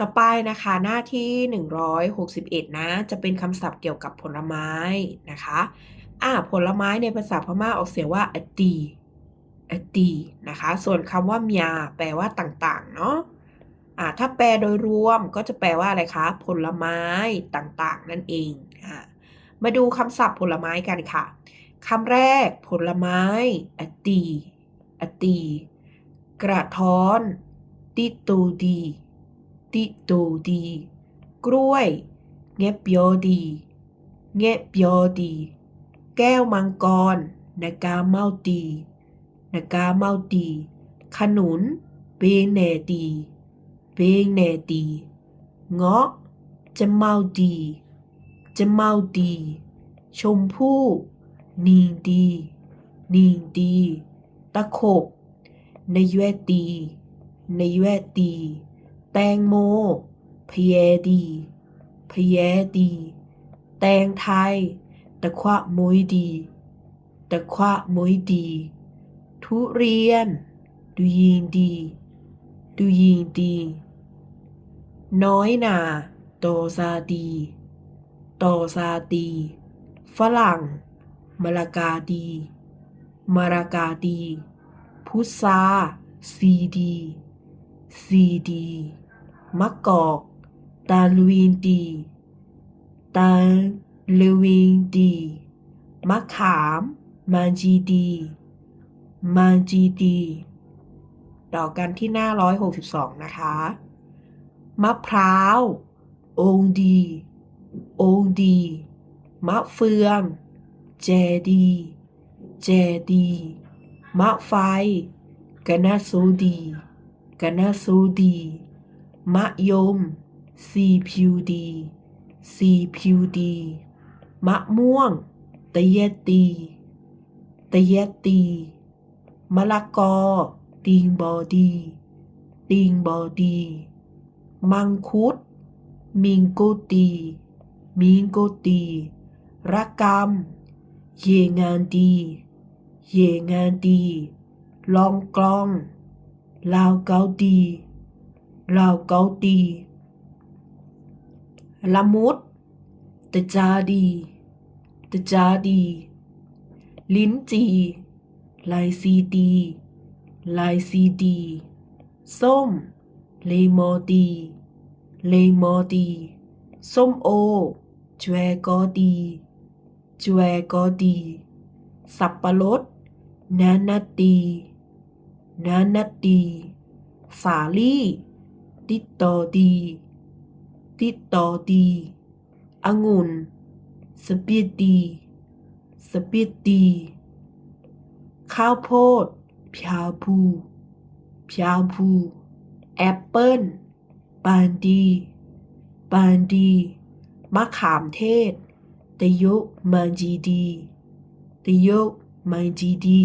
ต่อไปนะคะหน้าที่ 161 นะ จะเป็นคำศัพท์เกี่ยวกับผลไม้นะคะอ่าผลไม้ในภาษาพม่าออกเสียงว่าอตีอตีนะคะ ส่วนคำว่าเมียแปลว่าต่าง ๆ เนาะอ่าถ้าแปลโดยรวมก็จะแปลว่าอะไรคะ ผลไม้ต่างๆ นั่นเองอ่ามาดูคำศัพท์ผลไม้กันค่ะคำแรกผลไม้อตีอตี กระท้อนติตูดี ติตูดี กล้วย เง็บยอดี เง็บยอดี แก้วมังกรนากาเมาตีนากาเมาตี ขนุนเบงเนตีเบงเนตีเงาะจะเมาดี จะเมาดี ชมพู่นิงดีนิงดี ตะขบนยแวตีนยแวตี แตงโมพะแยดีพะแยดี แตงไทย ตะควะมวยดี ตะควะมวยดี ทุเรียน ดูยินดี ดูยินดี น้อยนาโตซาดีโตซาดี ฝรั่งมะละกาดีมะละกาดี พุทราซีดี ซีดี มะกอก ตาลวินดี ตาลวินดี มะขามมันจีดีมันจีดีต่อกันที่หน้า 162 นะคะ มะพร้าว องดี องดี มะเฟืองแจดีแจดี มะไฟกะนาสูดีกะนาสูดี มะยมซีพิวดีซีพิวดีมะม่วงตะเยตีตะเยตีมะละกอ ติงบอดี ติงบอดี มังคุด มิงโกตี มิงโกตีระกำเยงานดี เยงานดี ลองกลอง ลาวเกาดี ลาวเกาดีละมุดตะจาดีตะจาดี ลิ้นจีลายซีดีลายซีดีส้ม เลมอดีเลมอดีส้มโอแจวกอดีแจวกอดี สับปะรดนานาดีนานาดีสาลี่ ติดต่อดี ติดต่อดีองุ่นสเปีดดีสเปีดดีข้าวโพดพยาวภูพยาวภูแอปเปิ้ลปานดีปานดีมะขามเทศ ตะยุมันจีดี ตะยุมันจีดี